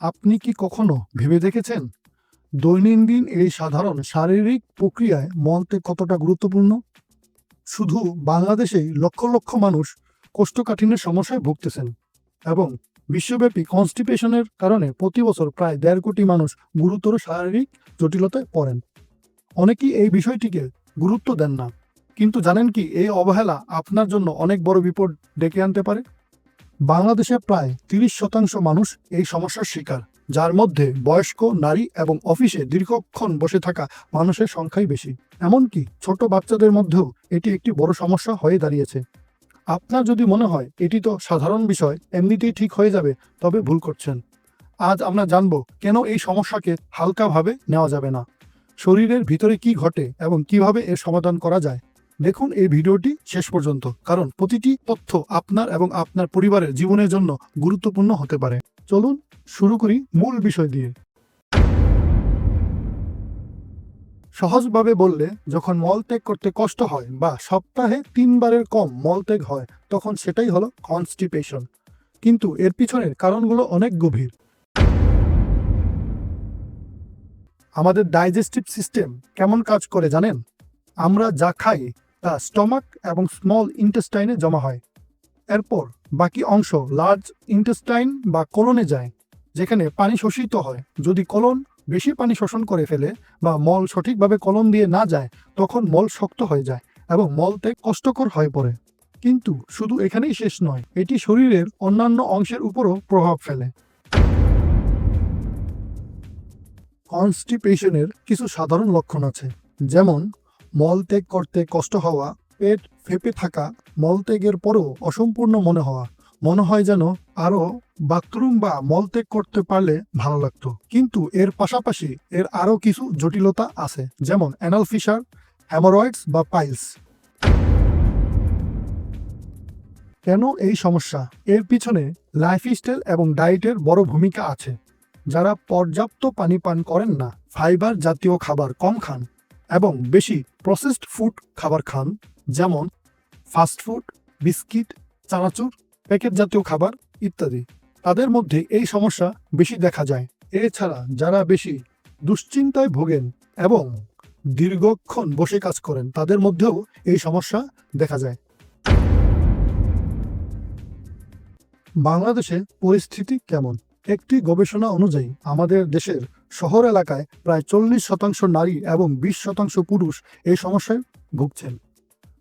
আপনি কি কখনো ভেবে দেখেছেন? দৈনন্দিন এই সাধারণ শারীরিক প্রক্রিয়ায় মলত্যাগ কতটা গুরুত্বপূর্ণ? শুধু বাংলাদেশেই লক্ষ লক্ষ মানুষ কোষ্ঠকাঠিন্যের সমস্যায় ভুগতেছেন এবং বিশ্বব্যাপী কনস্টিপেশনের কারণে প্রতি বছর প্রায় দেড় কোটি মানুষ গুরুতর শারীরিক জটিলতায় পড়েন। অনেকেই এই বিষয়টিকে গুরুত্ব দেন না। কিন্তু জানেন কি, এই অবহেলা আপনার জন্য অনেক বড় বিপদ ডেকে আনতে পারে? বাংলাদেশে প্রায় তিরিশ শতাংশ মানুষ এই সমস্যার শিকার, যার মধ্যে বয়স্ক, নারী এবং অফিসে দীর্ঘক্ষণ বসে থাকা মানুষের সংখ্যাই বেশি। এমনকি ছোট বাচ্চাদের মধ্যেও এটি একটি বড় সমস্যা হয়ে দাঁড়িয়েছে। আপনার যদি মনে হয় এটি তো সাধারণ বিষয়, এমনিতেই ঠিক হয়ে যাবে, তবে ভুল করছেন। আজ আমরা জানব কেন এই সমস্যাকে হালকাভাবে নেওয়া যাবে না। শরীরের ভিতরে কি ঘটে এবং কীভাবে এর সমাধান করা যায় দেখুন এই ভিডিওটি শেষ পর্যন্ত, কারণ প্রতিটি তথ্য আপনার এবং আপনার পরিবারের জীবনের জন্য গুরুত্বপূর্ণ হতে পারে। চলুন শুরু করি মূল বিষয় দিয়ে। সহজভাবে বললে, যখন মলত্যাগ করতে কষ্ট হয় বা সপ্তাহে তিনবারের কম মলত্যাগ হয়, তখন সেটাই হলো কনস্টিপেশন কিন্তু এর পিছনের কারণগুলো অনেক গভীর। আমাদের ডাইজেস্টিভ সিস্টেম কেমন কাজ করে জানেন? আমরা যা খাই স্টমাক এবং স্মল ইন্টেস্টাইনে জমা হয়। এরপর বাকি অংশ লার্জ ইন্টেস্টাইন বা কোলনে যায়, যেখানে পানি শোষিত হয়। যদি কোলন বেশি পানি শোষণ করে ফেলে বা মল সঠিকভাবে কলম দিয়ে না যায়, তখন মল শক্ত হয়ে যায় এবং মলত্যাগ কষ্টকর হয়ে পড়ে। কিন্তু শুধু এখানেই শেষ নয়, এটি শরীরের অন্যান্য অংশের উপরও প্রভাব ফেলে। কনস্টিপেশনের কিছু সাধারণ লক্ষণ আছে, যেমন মলত্যাগ করতে কষ্ট হওয়া, পেট ফেপে থাকা, মলত্যাগের পরও অসম্পূর্ণ মনে হওয়া। মনে হয় যেন আরও বাথরুম বা মলত্যাগ করতে পারলে ভালো লাগতো। কিন্তু এর পাশাপাশি এর আরও কিছু জটিলতা আছে, যেমন অ্যানাল ফিশার, হ্যামোরয়েডস বা পাইলস। কেন এই সমস্যা? এর পিছনে লাইফস্টাইল এবং ডায়েটের বড় ভূমিকা আছে। যারা পর্যাপ্ত পানি পান করেন না, ফাইবার জাতীয় খাবার কম খান। এবং বেশি প্রসেসড ফুড খাবার খান, যেমন fast food biscuit chanachur packet জাতীয় খাবার ইত্যাদি। তাদের মধ্যে এই সমস্যা বেশি দেখা যায়। এছাড়া যারা বেশি দুশ্চিন্তায় ভোগেন এবং দীর্ঘক্ষণ বসে কাজ করেন, তাদের মধ্যেও এই সমস্যা দেখা যায়। বাংলাদেশে পরিস্থিতি কেমন? একটি গবেষণা অনুযায়ী আমাদের দেশের শহর এলাকায় প্রায় চল্লিশ শতাংশ নারী এবং বিশ শতাংশ পুরুষ এই সমস্যায় ভুগছেন।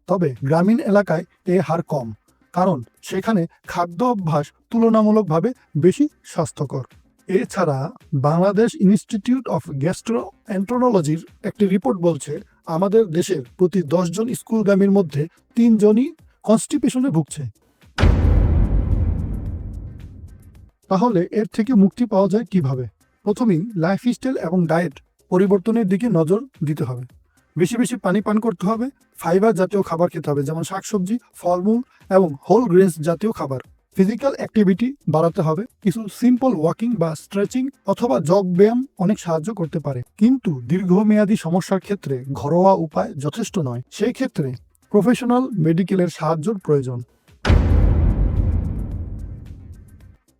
তবে গ্রামীণ এলাকায় এ হার কম, কারণ সেখানে খাদ্য অভ্যাস তুলনামূলকভাবে বেশি স্বাস্থ্যকর। এছাড়া বাংলাদেশ ইনস্টিটিউট অফ গ্যাস্ট্রো অ্যান্ট্রোনোলজির একটি রিপোর্ট বলছে, আমাদের দেশের প্রতি দশজন স্কুলগামীর মধ্যে তিনজনই কনস্টিপেশনে ভুগছে। তাহলে এর থেকে মুক্তি পাওয়া যায় কীভাবে? প্রথমেই লাইফস্টাইল এবং ডায়েট পরিবর্তনের দিকে নজর দিতে হবে। বেশি বেশি পানি পান করতে হবে ফাইবার জাতীয় খাবার খেতে হবে, যেমন শাকসবজি, ফলমূল এবং হোল গ্রেনস জাতীয় খাবার। ফিজিক্যাল অ্যাক্টিভিটি বাড়াতে হবে, কিছু সিম্পল ওয়াকিং বা স্ট্রেচিং অথবা জগ ব্যায়াম অনেক সাহায্য করতে পারে। কিন্তু দীর্ঘমেয়াদী সমস্যার ক্ষেত্রে ঘরোয়া উপায় যথেষ্ট নয়। সেই ক্ষেত্রে প্রফেশনাল মেডিকেলের সাহায্যর প্রয়োজন।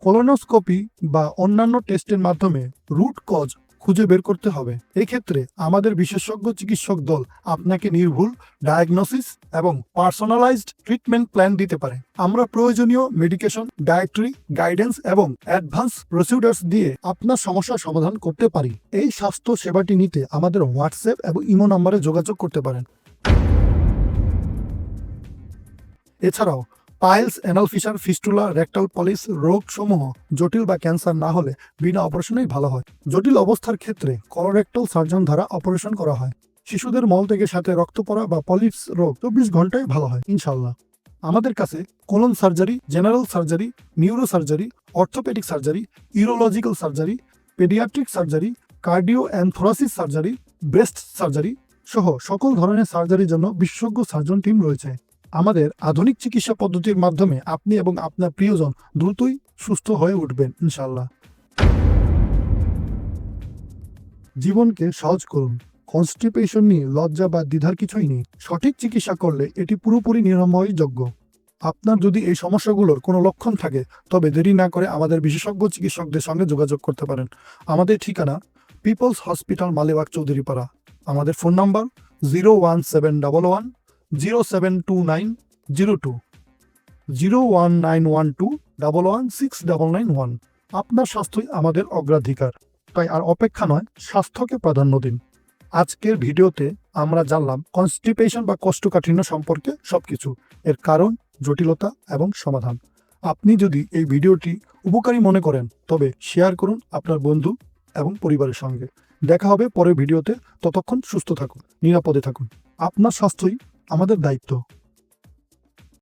কোলোনোস্কোপি বা অন্যান্য টেস্টের মাধ্যমে রুট কজ খুঁজে বের করতে হবে। এক্ষেত্রে আমাদের বিশেষজ্ঞ চিকিৎসক দল আপনাকে নির্ভুল ডায়াগনোসিস এবং পার্সোনালাইজড ট্রিটমেন্ট প্ল্যান দিতে পারে। আমরা প্রয়োজনীয় মেডিকেশন ডায়েটরি গাইডেন্স এবং অ্যাডভান্স প্রসিডিউরস দিয়ে আপনার সমস্যার সমাধান করতে পারি। এই স্বাস্থ্য সেবাটি নিতে আমাদের হোয়াটসঅ্যাপ এবং ইমো নম্বরে যোগাযোগ করতে পারেন। এছাড়াও piles anal fissure fistula rectal polyps রোগ সমূহ জটিল বা ক্যান্সার না হলে বিনা অপারেশনেই ভালো হয়। জটিল অবস্থার ক্ষেত্রে কলোরেক্টাল সার্জন দ্বারা অপারেশন করা হয়। শিশুদের মল থেকে সাথে রক্ত পড়া বা পলিপস রোগ চব্বিশ ঘন্টায় ভালো হয় ইনশাল্লাহ আমাদের কাছে colon surgery general surgery neuro surgery orthopaedic surgery urological surgery paediatric surgery cardio and thoracic surgery breast surgery সহ সকল ধরনের সার্জারির জন্য বিশেষজ্ঞ সার্জন টিম রয়েছে। আমাদের আধুনিক চিকিৎসা পদ্ধতির মাধ্যমে আপনি এবং আপনার প্রিয়জন দ্রুতই সুস্থ হয়ে উঠবেন ইনশাল্লাহ জীবনকে সহজ করুন। কনস্টিপেশন নিয়ে লজ্জা বা দ্বিধার কিছুই নেই। সঠিক চিকিৎসা করলে এটি পুরোপুরি নিরাময়যোগ্য আপনার যদি এই সমস্যাগুলোর কোনো লক্ষণ থাকে, তবে দেরি না করে আমাদের বিশেষজ্ঞ চিকিৎসকদের সঙ্গে যোগাযোগ করতে পারেন। আমাদের ঠিকানা পিপলস হসপিটাল, মালিবাগ, চৌধুরীপাড়া। আমাদের phone number zero one seven double one zero seven two nine zero two, zero one nine one two double one six double nine one. আপনার স্বাস্থ্যই আমাদের অগ্রাধিকার। তাই আর অপেক্ষা নয়, স্বাস্থ্যকে প্রাধান্য দিন। আজকের ভিডিওতে আমরা জানলাম কনস্টিপেশন বা কোষ্ঠকাঠিন্য সম্পর্কে সবকিছু। এর কারণ, জটিলতা এবং সমাধান। আপনি যদি এই ভিডিওটি উপকারী মনে করেন, তবে শেয়ার করুন আপনার বন্ধু এবং পরিবারের সঙ্গে। দেখা হবে পরের ভিডিওতে। ততক্ষণ সুস্থ থাকুন, নিরাপদে থাকুন। আপনার স্বাস্থ্যই আমাদের দায়িত্ব।